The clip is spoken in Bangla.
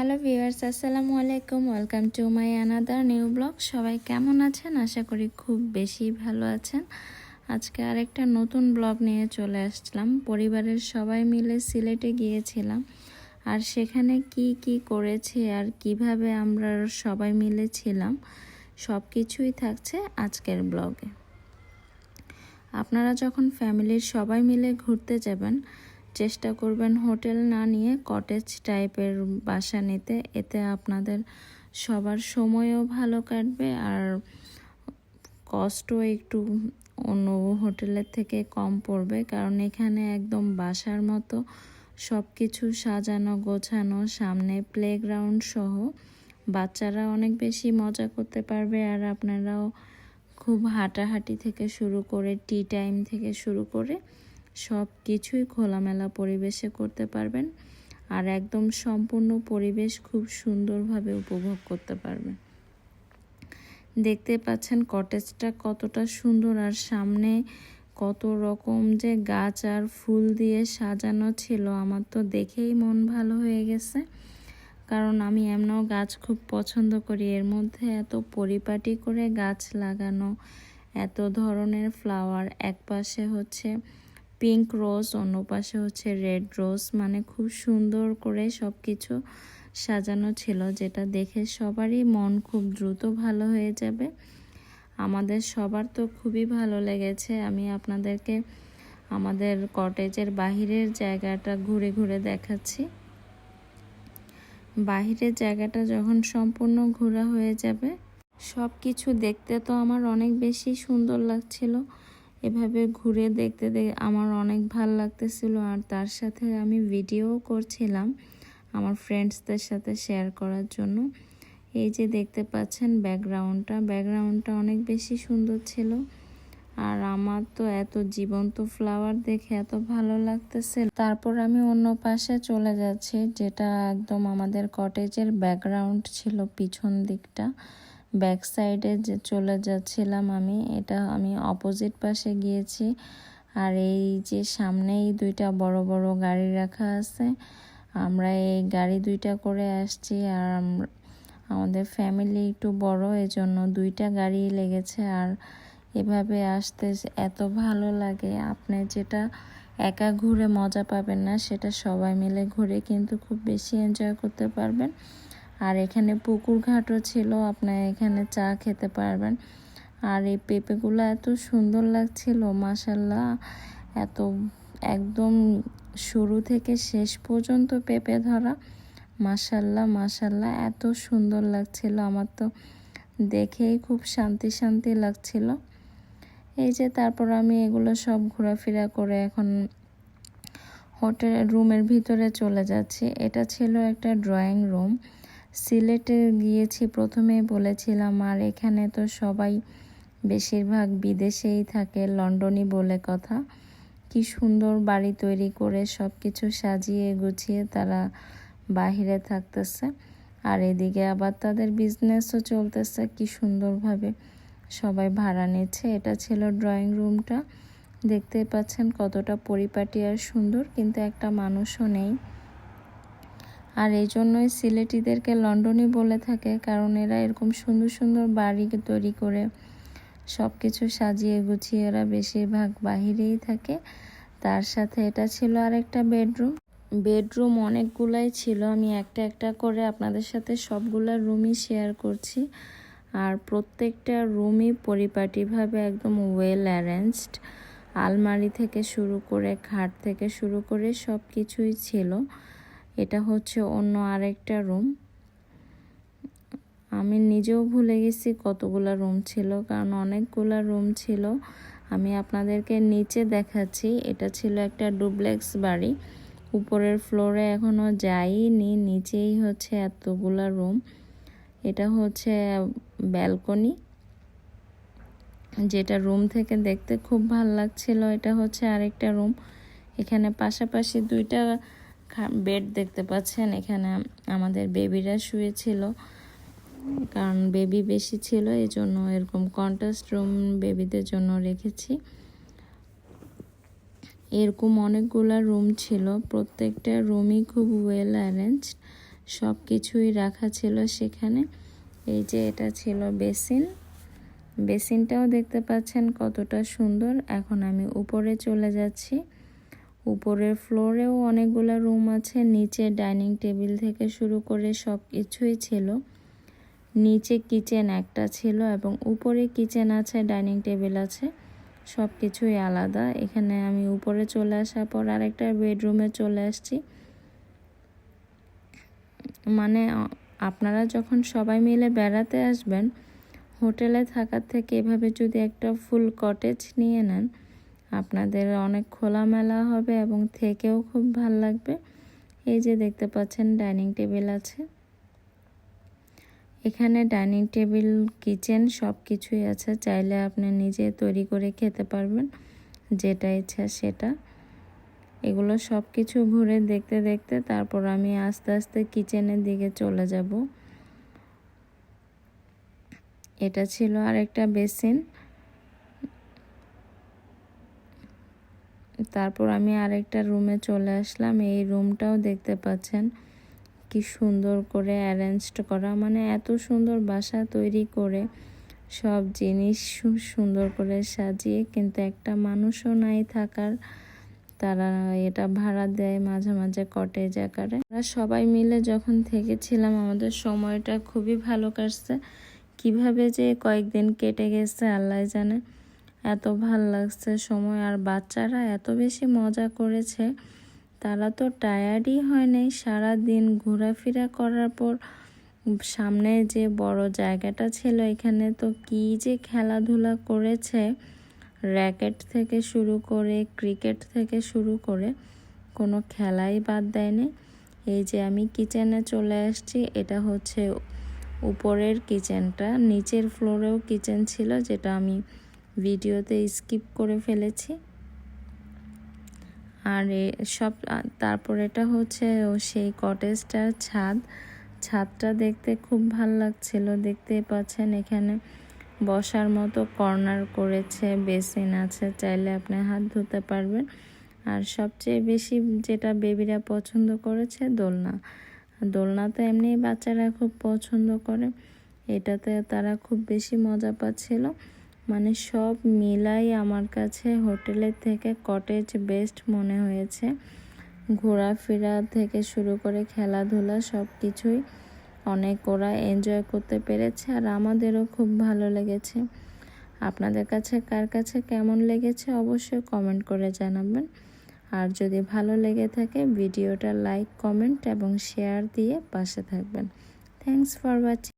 হ্যালো ভিউয়ার্স, আসসালামু আলাইকুম। Welcome to my another new blog. সবাই কেমন আছেন? আশা করি খুব বেশি ভালো আছেন। আজকে আরেকটা নতুন ব্লগ নিয়ে চলে আসলাম। পরিবারের সবাই মিলে সিলেটে গিয়েছিলাম। আর সেখানে কি কি করেছে আর কীভাবে আমরা সবাই মিলে ছিলাম সব কিছুই থাকছে আজকের ব্লগে। আপনারা যখন ফ্যামিলির সবাই মিলে ঘুরতে যাবেন চেষ্টা করবেন হোটেল না নিয়ে কটেজ টাইপের বাসা নিতে। এতে আপনাদের সবার সময়ও ভালো কাটবে আর কষ্টও একটু অন্য হোটেলের থেকে কম পড়বে। কারণ এখানে একদম বাসার মতো সব কিছু সাজানো, গোছানো, সামনে প্লেগ্রাউন্ড সহ বাচ্চারা অনেক বেশি মজা করতে পারবে। আর আপনারাও খুব হাঁটাহাঁটি থেকে শুরু করে টি টাইম থেকে শুরু করে সব কিছুই খোলামেলা পরিবেশে করতে পারবেন আর একদম সম্পূর্ণ পরিবেশ খুব সুন্দরভাবে উপভোগ করতে পারবেন। দেখতে পাচ্ছেন কটেজটা কতটা সুন্দর আর সামনে কত রকম যে গাছ আর ফুল দিয়ে সাজানো ছিল, আমার তো দেখেই মন ভালো হয়ে গেছে। কারণ আমি এমনও গাছ খুব পছন্দ করি, এর মধ্যে এত পরিপাটি করে গাছ লাগানো, এত ধরনের ফ্লাওয়ার এক পাশে হচ্ছে পিঙ্ক রোজ অন্য পাশে হচ্ছে রেড রোজ মানে খুব সুন্দর করে সব কিছু সাজানো ছিল, যেটা দেখে সবারই মন খুব দ্রুত ভালো হয়ে যাবে। আমাদের সবার তো খুবই ভালো লেগেছে। আমি আপনাদেরকে আমাদের কটেজের বাহিরের জায়গাটা ঘুরে ঘুরে দেখাচ্ছি। বাহিরের জায়গাটা যখন সম্পূর্ণ ঘোরা হয়ে যাবে সব কিছু দেখতে তো আমার অনেক বেশি সুন্দর লাগছিল। এভাবে ঘুরে দেখতে দেখে আমার অনেক ভালো লাগতেছিল আর তার সাথে আমি ভিডিও করছিলাম আমার ফ্রেন্ডসদের সাথে শেয়ার করার জন্য। এই যে দেখতে পাচ্ছেন ব্যাকগ্রাউন্ডটা ব্যাকগ্রাউন্ডটা অনেক বেশি সুন্দর ছিল আর আমার তো এত জীবন্ত ফ্লাওয়ার দেখে এত ভালো লাগতেছে। তারপর আমি অন্য পাশে চলে যাচ্ছি যেটা একদম আমাদের কটেজের ব্যাকগ্রাউন্ড ছিল পিছন দিকটা। ব্যাক সাইডে যে চলে যাচ্ছিলাম আমি, এটা আমি অপোজিট পাশে গিয়েছি। আর এই যে সামনেই দুইটা বড় বড় গাড়ি রাখা আছে, আমরা এই গাড়ি দুইটা করে আসছি। আর আমাদের ফ্যামিলি একটু বড়, এজন্য দুইটা গাড়ি লেগেছে। আর এভাবে আসতে এত ভালো লাগে, আপনি যেটা একা ঘুরে মজা পাবেন না, সেটা সবাই মিলে ঘুরে কিন্তু খুব বেশি এনজয় করতে পারবেন। আর এখানে পুকুর ঘাটও ছিল আপনার এখানে চা খেতে পারবেন। আর এই পেঁপেগুলো এত সুন্দর লাগছিল মাসাল্লাহ এত একদম শুরু থেকে শেষ পর্যন্ত পেঁপে ধরা মাসাল্লাহ মাসাল্লাহ এত সুন্দর লাগছিল। আমার তো দেখেই খুব শান্তি শান্তি লাগছিল। এই যে তারপর আমি এগুলো সব ঘোরাফেরা করে এখন হোটেল, রুমের ভিতরে চলে যাচ্ছি। এটা ছিল একটা ড্রয়িং রুম। সিলেটে গিয়েছি, প্রথমে বলেছিলাম, আর এখানে তো সবাই বেশিরভাগ বিদেশেই থাকে, লন্ডনই বলে কথা। কি সুন্দর বাড়ি তৈরি করে সব কিছু সাজিয়ে গুছিয়ে তারা বাহিরে থাকতেছে। আর এদিকে আবার তাদের বিজনেসও চলতেছে, কি সুন্দরভাবে সবাই ভাড়া নিচ্ছে। এটা ছিল ড্রয়িং রুমটা দেখতে পাচ্ছেন কতটা পরিপাটি আর সুন্দর, কিন্তু একটা মানুষও নেই। আর এই জন্যই সিলেটিদেরকে লন্ডনই বলে থাকে, কারণ এরা এরকম সুন্দর সুন্দর বাড়ি তৈরি করে সব কিছু সাজিয়ে গুছিয়ে এরা বেশিরভাগ বাহিরেই থাকে। তার সাথে এটা ছিল আরেকটা বেডরুম। বেডরুম অনেকগুলাই ছিল, আমি একটা একটা করে আপনাদের সাথে সবগুলা রুমই শেয়ার করছি। আর প্রত্যেকটা রুমই পরিপাটিভাবে একদম ওয়েল অ্যারেঞ্জড আলমারি থেকে শুরু করে খাট থেকে শুরু করে সব কিছুই ছিল। এটা হচ্ছে অন্য আরেকটা রুম। আমি নিজেও ভুলে গেছি কতগুলা রুম ছিল, কারণ অনেকগুলা রুম ছিল। আমি আপনাদেরকে নিচে দেখাচ্ছি, এটা ছিল একটা ডুপ্লেক্স বাড়ি। উপরের ফ্লোরে এখনও যাইনি, নিচেই হচ্ছে এতগুলা রুম। এটা হচ্ছে ব্যালকনি, যেটা রুম থেকে দেখতে খুব ভালো লাগছিল। এটা হচ্ছে আরেকটা রুম। এখানে পাশাপাশি দুইটা বেড দেখতে পাচ্ছেন, এখানে আমাদের বেবিরা শুয়েছিল। কারণ বেবি বেশি ছিল এই জন্য এরকম কন্ট্রাস্ট রুম বেবিদের জন্য রেখেছি। এরকম অনেকগুলা রুম ছিল, প্রত্যেকটা রুমই খুব ওয়েল অ্যারেঞ্জড সব কিছুই রাখা ছিল সেখানে। এই যে এটা ছিল বেসিন বেসিনটাও দেখতে পাচ্ছেন কতটা সুন্দর। এখন আমি উপরে চলে যাচ্ছি। উপরের ফ্লোরেও অনেকগুলো রুম আছে, নিচে ডাইনিং টেবিল থেকে শুরু করে সব কিছুই ছিল। নিচে কিচেন একটা ছিল এবং উপরে কিচেন আছে, ডাইনিং টেবিল আছে সব কিছুই আলাদা। এখানে আমি উপরে চলে আসার পর আরেকটা বেডরুমে চলে আসছি। মানে আপনারা যখন সবাই মিলে বেড়াতে আসবেন, হোটেলে থাকার থেকে এভাবে যদি একটা ফুল কটেজ নিয়ে নেন আপনাদের অনেক খোলামেলা হবে এবং থেকেও খুব ভালো লাগবে। এই যে দেখতে পাচ্ছেন ডাইনিং টেবিল আছে। এখানে ডাইনিং টেবিল, কিচেন সব কিছুই আছে। চাইলে আপনি নিজে তৈরি করে খেতে পারবেন, যেটা ইচ্ছা সেটা। এগুলো সব কিছু ঘুরে দেখতে দেখতে তারপর আমি আস্তে আস্তে কিচেনের দিকে চলে যাব। এটা ছিল আরেকটা বেসিন। তারপর আমি আরেকটা রুমে চলে আসলাম। এই রুমটাও দেখতে পাচ্ছেন কি সুন্দর করে অ্যারেঞ্জড করা। মানে এত সুন্দর বাসা তৈরি করে সব জিনিস সুন্দর করে সাজিয়ে, কিন্তু একটা মানুষও নাই থাকার। তারা এটা ভাড়া দেয় মাঝে মাঝে কটেজ আকারে। আমরা সবাই মিলে যখন থেকেছিলাম, আমাদের সময়টা খুবই ভালো কাটছে। কীভাবে যে কয়েকদিন কেটে গেছে, আল্লাহ জানে। এত ভালো লাগছে সময়। আর বাচ্চারা এত বেশি মজা করেছে, তারা তো টায়ার্ডই হয় নাই। সারাদিন ঘোরাফেরা করার পর সামনে যে বড় জায়গাটা ছিল, এখানে তো কি যে খেলাধুলা করেছে। র্যাকেট থেকে শুরু করে ক্রিকেট থেকে শুরু করে কোনো খেলাই বাদ দেয়নি। এই যে আমি কিচেনে চলে আসছি, এটা হচ্ছে উপরের কিচেনটা নিচের ফ্লোরেও কিচেন ছিল, যেটা আমি ভিডিওতে স্কিপ করে ফেলেছি। আর সব তারপর এটা হচ্ছে সেই কটেজটার ছাদ। ছাদটা দেখতে খুব ভালো লাগছিল। দেখতে পাচ্ছেন এখানে বসার মতো কর্নার করেছে, বেসিন আছে, চাইলে আপনি হাত ধুতে পারবেন। আর সবচেয়ে বেশি যেটা বেবিরা পছন্দ করেছে, দোলনা। দোলনা তো এমনি বাচ্চারা খুব পছন্দ করে। এটাতে তারা খুব বেশি মজা পাচ্ছিল। মানে সব মিলাই আমার কাছে হোটেলের থেকে কটেজ বেস্ট মনে হয়েছে। ঘোরাফেরা থেকে শুরু করে খেলাধুলা সব কিছুই অনেক ওরা এনজয় করতে পেরেছে আর আমাদেরও খুব ভালো লেগেছে। আপনাদের কাছে কার কাছে কেমন লেগেছে অবশ্যই কমেন্ট করে জানাবেন। আর যদি ভালো লেগে থাকে ভিডিওটা লাইক কমেন্ট এবং শেয়ার দিয়ে পাশে থাকবেন। Thanks for watching